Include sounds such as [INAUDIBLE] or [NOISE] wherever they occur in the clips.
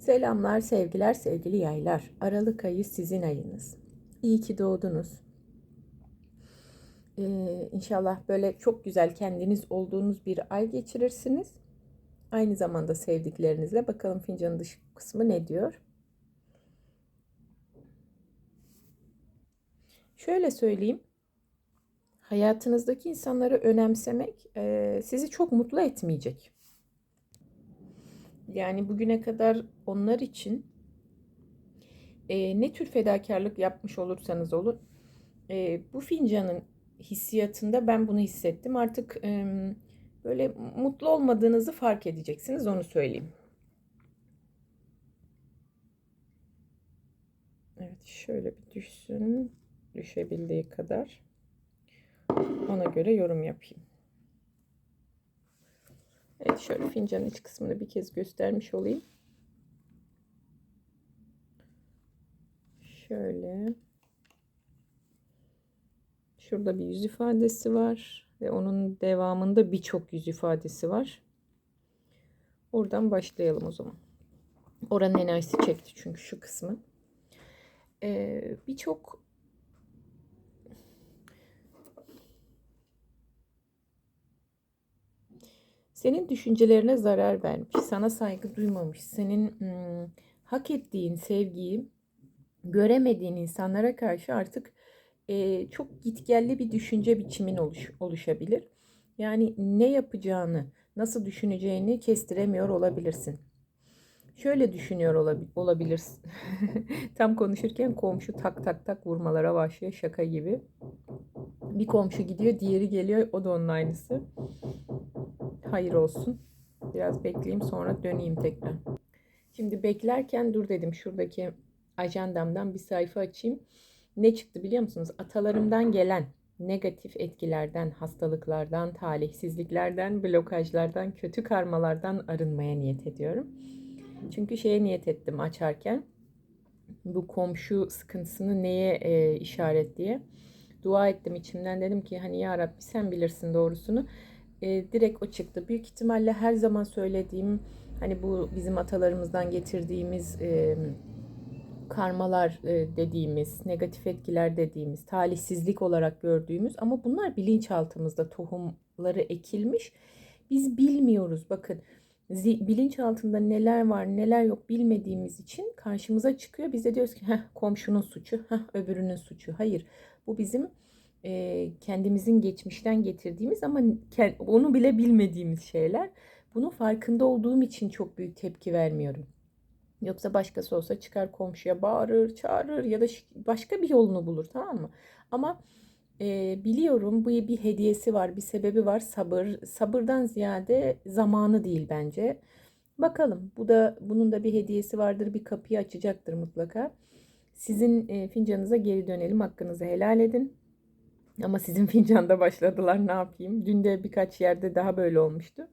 Selamlar, sevgiler, sevgili yaylar. Aralık ayı sizin ayınız. İyi ki doğdunuz. Ee, inşallah böyle çok güzel kendiniz olduğunuz bir ay geçirirsiniz. Aynı zamanda sevdiklerinizle. Bakalım fincanın dış kısmı ne diyor? Şöyle söyleyeyim. Hayatınızdaki insanları önemsemek e, sizi çok mutlu etmeyecek. Yani bugüne kadar onlar için e, ne tür fedakarlık yapmış olursanız olun e, bu fincanın hissiyatında ben bunu hissettim. Artık e, böyle mutlu olmadığınızı fark edeceksiniz onu söyleyeyim. Evet şöyle bir düşsün düşebildiği kadar ona göre yorum yapayım. Evet şöyle fincanın iç kısmını bir kez göstermiş olayım. Şöyle. Şurada bir yüz ifadesi var ve onun devamında birçok yüz ifadesi var. Oradan başlayalım o zaman. Oranın enerjisi çekti çünkü şu kısmı. Ee, birçok senin düşüncelerine zarar vermiş, sana saygı duymamış, senin ım, hak ettiğin sevgiyi göremediğin insanlara karşı artık e, çok gitgelli bir düşünce biçimin oluş, oluşabilir. Yani ne yapacağını, nasıl düşüneceğini kestiremiyor olabilirsin. Şöyle düşünüyor olabilirsin. [LAUGHS] Tam konuşurken komşu tak tak tak vurmalara başlıyor şaka gibi. Bir komşu gidiyor, diğeri geliyor, o da onun aynısı. Hayır olsun. Biraz bekleyeyim sonra döneyim tekrar. Şimdi beklerken dur dedim şuradaki ajandamdan bir sayfa açayım. Ne çıktı biliyor musunuz? Atalarımdan gelen negatif etkilerden, hastalıklardan, talihsizliklerden, blokajlardan, kötü karmalardan arınmaya niyet ediyorum. Çünkü şeye niyet ettim açarken. Bu komşu sıkıntısını neye e, işaret diye. Dua ettim içimden dedim ki hani ya Rabbi sen bilirsin doğrusunu. E, direkt o çıktı. Büyük ihtimalle her zaman söylediğim hani bu bizim atalarımızdan getirdiğimiz e, karmalar e, dediğimiz, negatif etkiler dediğimiz, talihsizlik olarak gördüğümüz ama bunlar bilinçaltımızda tohumları ekilmiş. Biz bilmiyoruz. Bakın bilinç altında neler var neler yok bilmediğimiz için karşımıza çıkıyor. Biz de diyoruz ki heh, komşunun suçu, heh, öbürünün suçu. Hayır bu bizim e, kendimizin geçmişten getirdiğimiz ama onu bile bilmediğimiz şeyler. Bunun farkında olduğum için çok büyük tepki vermiyorum. Yoksa başkası olsa çıkar komşuya bağırır, çağırır ya da başka bir yolunu bulur tamam mı? Ama e, biliyorum bu bir hediyesi var, bir sebebi var sabır. Sabırdan ziyade zamanı değil bence. Bakalım bu da bunun da bir hediyesi vardır, bir kapıyı açacaktır mutlaka. Sizin e, fincanınıza geri dönelim, hakkınızı helal edin. Ama sizin [LAUGHS] fincanda başladılar ne yapayım? Dün de birkaç yerde daha böyle olmuştu.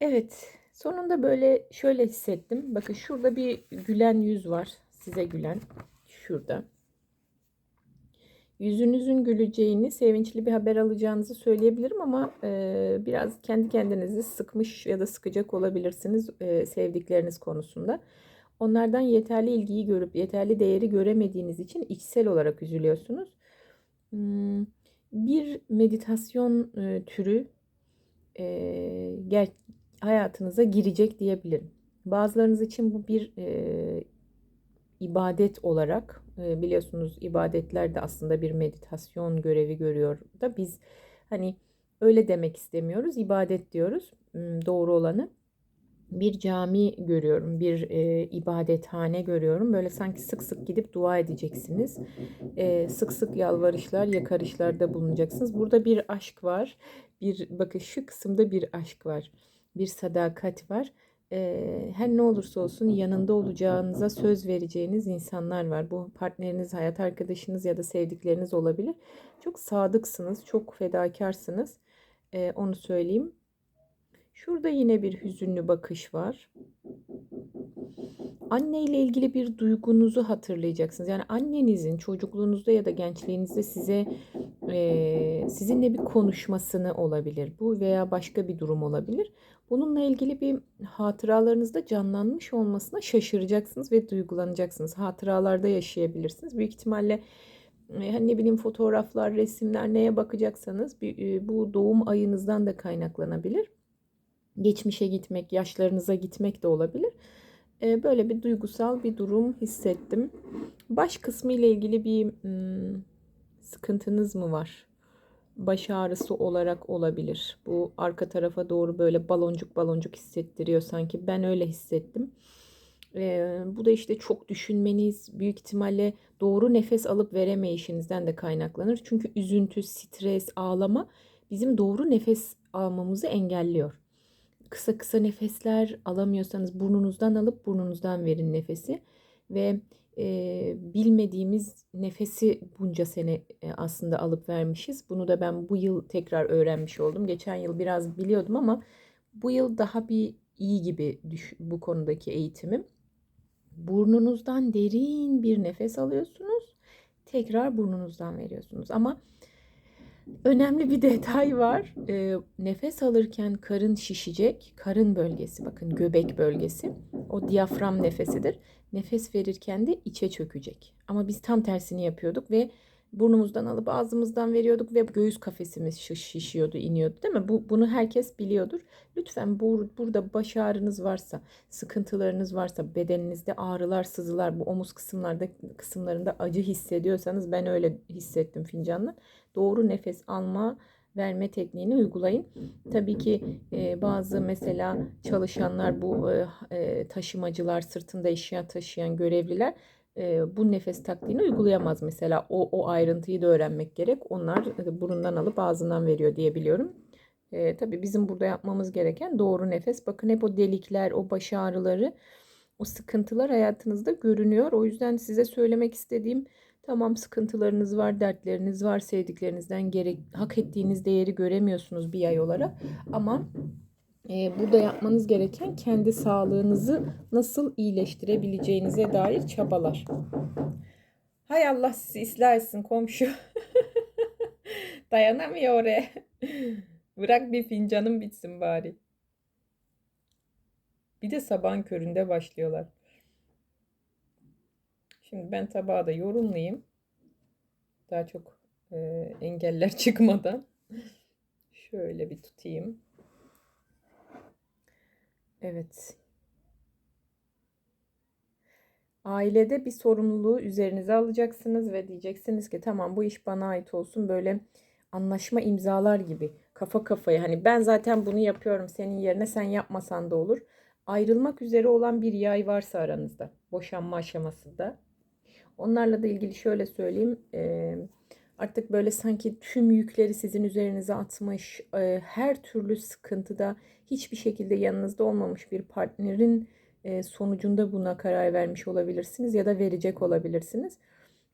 Evet sonunda böyle şöyle hissettim. Bakın şurada bir gülen yüz var. Size gülen. Şurada. Yüzünüzün güleceğini, sevinçli bir haber alacağınızı söyleyebilirim ama e, biraz kendi kendinizi sıkmış ya da sıkacak olabilirsiniz e, sevdikleriniz konusunda. Onlardan yeterli ilgiyi görüp yeterli değeri göremediğiniz için içsel olarak üzülüyorsunuz. Hmm, bir meditasyon e, türü e, hayatınıza girecek diyebilirim. Bazılarınız için bu bir e, ibadet olarak biliyorsunuz ibadetler de aslında bir meditasyon görevi görüyor da biz hani öyle demek istemiyoruz ibadet diyoruz doğru olanı bir cami görüyorum, bir e, ibadethane görüyorum. Böyle sanki sık sık gidip dua edeceksiniz. E, sık sık yalvarışlar, yakarışlarda bulunacaksınız. Burada bir aşk var. Bir bakın şu kısımda bir aşk var. Bir sadakat var. E, her ne olursa olsun yanında olacağınıza söz vereceğiniz insanlar var. Bu partneriniz, hayat arkadaşınız ya da sevdikleriniz olabilir. Çok sadıksınız, çok fedakarsınız. E, onu söyleyeyim Şurada yine bir hüzünlü bakış var. Anne ile ilgili bir duygunuzu hatırlayacaksınız. Yani annenizin çocukluğunuzda ya da gençliğinizde size e, sizinle bir konuşmasını olabilir bu veya başka bir durum olabilir. Bununla ilgili bir hatıralarınızda canlanmış olmasına şaşıracaksınız ve duygulanacaksınız. Hatıralarda yaşayabilirsiniz. Büyük ihtimalle e, hani ne bileyim fotoğraflar, resimler neye bakacaksanız e, bu doğum ayınızdan da kaynaklanabilir. Geçmişe gitmek, yaşlarınıza gitmek de olabilir. E, böyle bir duygusal bir durum hissettim. Baş kısmı ile ilgili bir hmm, sıkıntınız mı var? Baş ağrısı olarak olabilir. Bu arka tarafa doğru böyle baloncuk baloncuk hissettiriyor sanki. Ben öyle hissettim. Ee, bu da işte çok düşünmeniz, büyük ihtimalle doğru nefes alıp veremeyişinizden de kaynaklanır. Çünkü üzüntü, stres, ağlama bizim doğru nefes almamızı engelliyor. Kısa kısa nefesler alamıyorsanız burnunuzdan alıp burnunuzdan verin nefesi ve e, bilmediğimiz nefesi bunca sene e, aslında alıp vermişiz. Bunu da ben bu yıl tekrar öğrenmiş oldum. Geçen yıl biraz biliyordum ama bu yıl daha bir iyi gibi düş bu konudaki eğitimim. Burnunuzdan derin bir nefes alıyorsunuz. Tekrar burnunuzdan veriyorsunuz. Ama önemli bir detay var. E, nefes alırken karın şişecek. Karın bölgesi bakın göbek bölgesi. O diyafram nefesidir. Nefes verirken de içe çökecek. Ama biz tam tersini yapıyorduk ve burnumuzdan alıp ağzımızdan veriyorduk ve göğüs kafesimiz şişiyordu, iniyordu değil mi? Bu, bunu herkes biliyordur. Lütfen bur, burada baş ağrınız varsa, sıkıntılarınız varsa, bedeninizde ağrılar, sızılar, bu omuz kısımlarda kısımlarında acı hissediyorsanız ben öyle hissettim fincanla. Doğru nefes alma verme tekniğini uygulayın. Tabii ki e, bazı mesela çalışanlar bu e, e, taşımacılar sırtında eşya taşıyan görevliler e, bu nefes taktiğini uygulayamaz mesela. O, o ayrıntıyı da öğrenmek gerek. Onlar burundan alıp ağzından veriyor diye biliyorum. E, tabii bizim burada yapmamız gereken doğru nefes. Bakın hep o delikler, o baş ağrıları, o sıkıntılar hayatınızda görünüyor. O yüzden size söylemek istediğim tamam sıkıntılarınız var, dertleriniz var, sevdiklerinizden gerek hak ettiğiniz değeri göremiyorsunuz bir ay olarak. Ama burada yapmanız gereken kendi sağlığınızı nasıl iyileştirebileceğinize dair çabalar. Hay Allah sizi ıslah etsin komşu. [LAUGHS] Dayanamıyor oraya. Bırak bir fincanım bitsin bari. Bir de sabahın köründe başlıyorlar. Şimdi ben tabağı da yorumlayayım. Daha çok e, engeller [LAUGHS] çıkmadan. Şöyle bir tutayım. Evet. Ailede bir sorumluluğu üzerinize alacaksınız ve diyeceksiniz ki tamam bu iş bana ait olsun. Böyle anlaşma imzalar gibi kafa kafaya hani ben zaten bunu yapıyorum senin yerine sen yapmasan da olur. Ayrılmak üzere olan bir yay varsa aranızda boşanma aşamasında. Onlarla da ilgili şöyle söyleyeyim. Ee, artık böyle sanki tüm yükleri sizin üzerinize atmış, e, her türlü sıkıntıda hiçbir şekilde yanınızda olmamış bir partnerin e, sonucunda buna karar vermiş olabilirsiniz ya da verecek olabilirsiniz.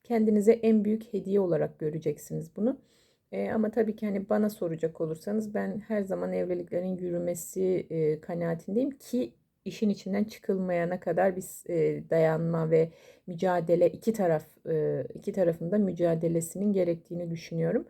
Kendinize en büyük hediye olarak göreceksiniz bunu. E, ama tabii ki hani bana soracak olursanız ben her zaman evliliklerin yürümesi kanaatindeyim ki işin içinden çıkılmayana kadar bir e, dayanma ve mücadele iki taraf e, iki tarafında mücadelesinin gerektiğini düşünüyorum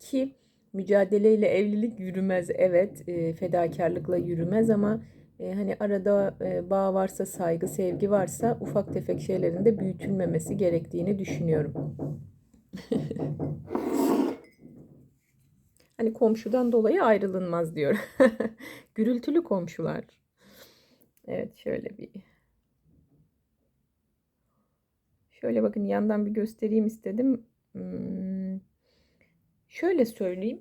ki mücadeleyle evlilik yürümez evet e, fedakarlıkla yürümez ama e, hani arada e, bağ varsa saygı sevgi varsa ufak tefek şeylerin de büyütülmemesi gerektiğini düşünüyorum. [LAUGHS] hani komşudan dolayı ayrılınmaz diyor. [LAUGHS] Gürültülü komşular. Evet şöyle bir şöyle bakın yandan bir göstereyim istedim. Hmm. Şöyle söyleyeyim.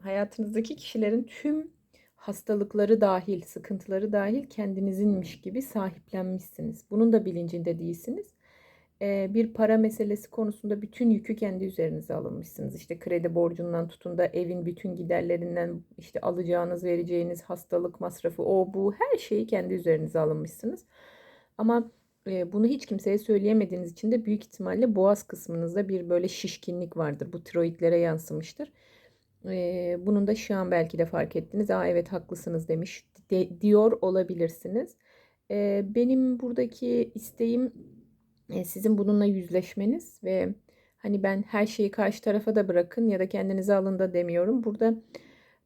Hayatınızdaki kişilerin tüm hastalıkları dahil, sıkıntıları dahil kendinizinmiş gibi sahiplenmişsiniz. Bunun da bilincinde değilsiniz. Bir para meselesi konusunda bütün yükü kendi üzerinize alınmışsınız. İşte kredi borcundan tutun da evin bütün giderlerinden işte alacağınız, vereceğiniz hastalık masrafı, o bu her şeyi kendi üzerinize alınmışsınız. Ama bunu hiç kimseye söyleyemediğiniz için de büyük ihtimalle boğaz kısmınızda bir böyle şişkinlik vardır. Bu tiroidlere yansımıştır. Bunun da şu an belki de fark ettiniz. Aa evet haklısınız demiş de, diyor olabilirsiniz. benim buradaki isteğim sizin bununla yüzleşmeniz ve Hani ben her şeyi karşı tarafa da bırakın ya da kendinize alın da demiyorum. Burada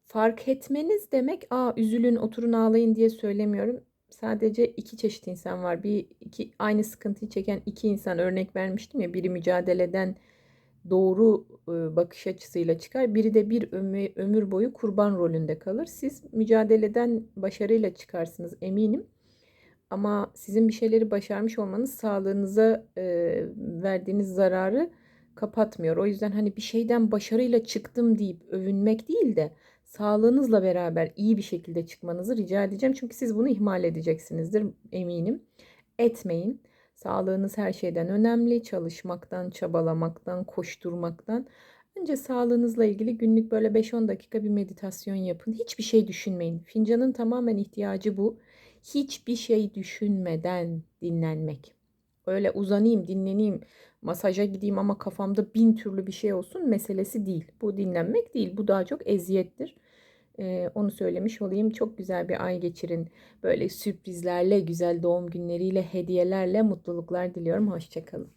fark etmeniz demek, aa üzülün, oturun ağlayın diye söylemiyorum. Sadece iki çeşit insan var. Bir iki aynı sıkıntıyı çeken iki insan örnek vermiştim ya. Biri mücadeleden doğru bakış açısıyla çıkar. Biri de bir ömür boyu kurban rolünde kalır. Siz mücadeleden başarıyla çıkarsınız eminim. Ama sizin bir şeyleri başarmış olmanız sağlığınıza e, verdiğiniz zararı kapatmıyor. O yüzden hani bir şeyden başarıyla çıktım deyip övünmek değil de sağlığınızla beraber iyi bir şekilde çıkmanızı rica edeceğim. Çünkü siz bunu ihmal edeceksinizdir eminim. Etmeyin. Sağlığınız her şeyden önemli. Çalışmaktan, çabalamaktan, koşturmaktan. Önce sağlığınızla ilgili günlük böyle 5-10 dakika bir meditasyon yapın. Hiçbir şey düşünmeyin. Fincanın tamamen ihtiyacı bu. Hiçbir şey düşünmeden dinlenmek. Öyle uzanayım, dinleneyim, masaja gideyim ama kafamda bin türlü bir şey olsun meselesi değil. Bu dinlenmek değil. Bu daha çok eziyettir. Ee, onu söylemiş olayım. Çok güzel bir ay geçirin. Böyle sürprizlerle, güzel doğum günleriyle, hediyelerle mutluluklar diliyorum. Hoşçakalın.